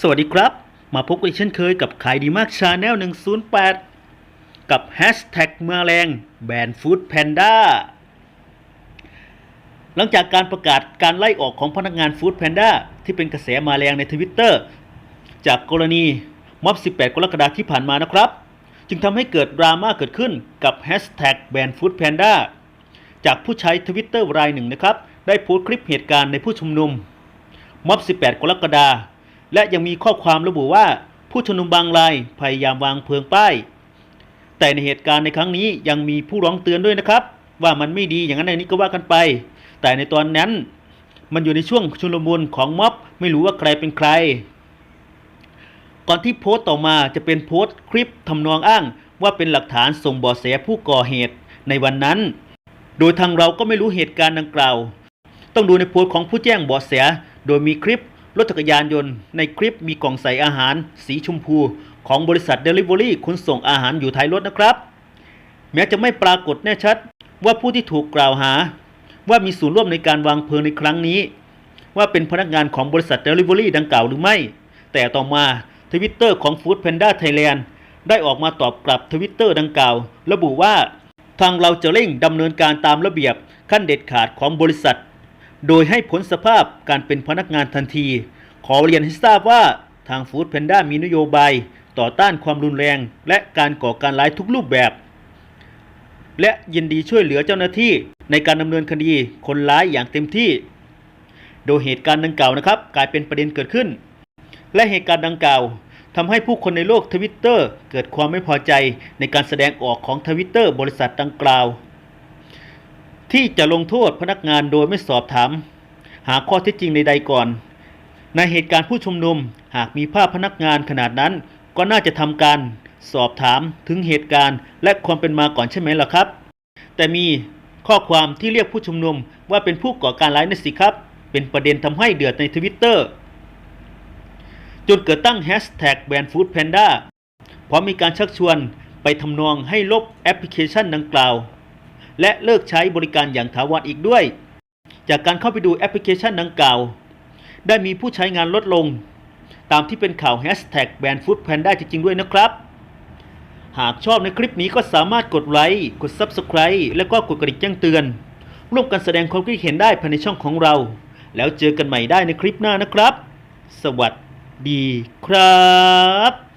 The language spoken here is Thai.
สวัสดีครับ มาพบกันอีกเช่นเคยกับขายดีมากชาแนล108 กับแฮชแท็กมาแรงแบรนด์ฟู้ดแพนด้าหลังจากการประกาศการไล่ออกของพนักงานฟู้ดแพนด้าที่เป็นกระแสมาแรงในทวิตเตอร์จากกรณีม็อบ 18 กรกฎาคมที่ผ่านมานะครับ จึงทำให้เกิดดราม่าเกิดขึ้นกับแฮชแท็กแบรนด์ฟู้ดแพนด้าจากผู้ใช้ทวิตเตอร์รายหนึ่งนะครับ ได้โพสต์คลิปเหตุการณ์ในผู้ชุมนุมม็อบ 18 กรกฎาคม และยังมีข้อความระบุว่า ผู้ชุมนุมบางรายพยายามวางเพลิงป้าย แต่ในเหตุการณ์ในครั้งนี้ยังมีผู้ร้องเตือนด้วยนะครับ ว่ามันไม่ดีอย่างนั้นอย่างนี้ก็ว่ากันไป แต่ในตอนนั้นมันอยู่ในช่วงชุลมุนของม็อบไม่รู้ว่าใครเป็นใคร ก่อนที่โพสต์ต่อมาจะเป็นโพสต์คลิปทำนองอ้างว่าเป็นหลักฐานส่งเบาะแสผู้ก่อเหตุในวันนั้น โดยทางเราก็ไม่รู้เหตุการณ์ดังกล่าว ต้องดูในโพสต์ของผู้แจ้งเบาะแส โดยมีคลิป รถจักรยานยนต์ในคลิปมีกล่องใส่อาหาร สีชมพู ของบริษัท Delivery ขนส่งอาหารอยู่ท้ายรถนะครับ แม้จะไม่ปรากฏแน่ชัดว่าผู้ที่ถูกกล่าวหา ว่ามีส่วนร่วมในการวางเพลิงในครั้งนี้ ว่าเป็นพนักงานของบริษัท Delivery ดังกล่าวหรือไม่ แต่ต่อมาทวิตเตอร์ของ Food Panda Thailand ได้ออกมาตอบกลับทวิตเตอร์ดังกล่าว ระบุว่า ทางเราจะเร่งดำเนินการตามระเบียบขั้นเด็ดขาดของบริษัท โดยให้ผลสภาพการเป็นพนักงานทันที ขอเรียนให้ทราบว่าทางฟู้ดแพนด้ามีนโยบาย ต่อต้านความรุนแรง และการก่อการร้ายทุกรูปแบบ และยินดีช่วยเหลือเจ้าหน้าที่ในการดำเนินคดีคนร้ายอย่างเต็มที่ โดยเหตุการณ์ดังกล่าวนะครับ กลายเป็นประเด็นเกิดขึ้น และเหตุการณ์ดังกล่าวทำให้ผู้คนในโลกทวิตเตอร์เกิดความไม่พอใจในการแสดงออกของทวิตเตอร์บริษัทดังกล่าว ที่จะลงโทษพนักงานโดยไม่สอบถาม หาข้อเท็จจริงใดๆก่อน ในเหตุการณ์ผู้ชุมนุมหากมีภาพพนักงานขนาดนั้น ก็น่าจะทำการสอบถามถึงเหตุการณ์ และความเป็นมาก่อนใช่ไหมล่ะครับ แต่มีข้อความที่เรียกผู้ชุมนุมว่าเป็นผู้ก่อการร้ายนั่นสิครับ เป็นประเด็นทำให้เดือดในทวิตเตอร์จนเกิดตั้งแฮชแท็กแบรนด์ฟู้ดแพนด้าพร้อมมีการชักชวนไปทำนองให้ลบแอปพลิเคชันดังกล่าว และเลิกใช้บริการอย่างถาวรอีกด้วย จากการเข้าไปดูแอปพลิเคชันดังกล่าว ได้มีผู้ใช้งานลดลง ตามที่เป็นข่าวแฮชแท็กแบรนด์ฟู้ดแพนด้าจริงๆด้วยนะครับ หากชอบในคลิปนี้ก็สามารถกดไลค์กด Subscribe และก็กดกระดิ่งแจ้งเตือน ร่วมกันแสดงความคิดเห็นได้ภายในช่องของเรา แล้วเจอกันใหม่ได้ในคลิปหน้านะครับ สวัสดีครับ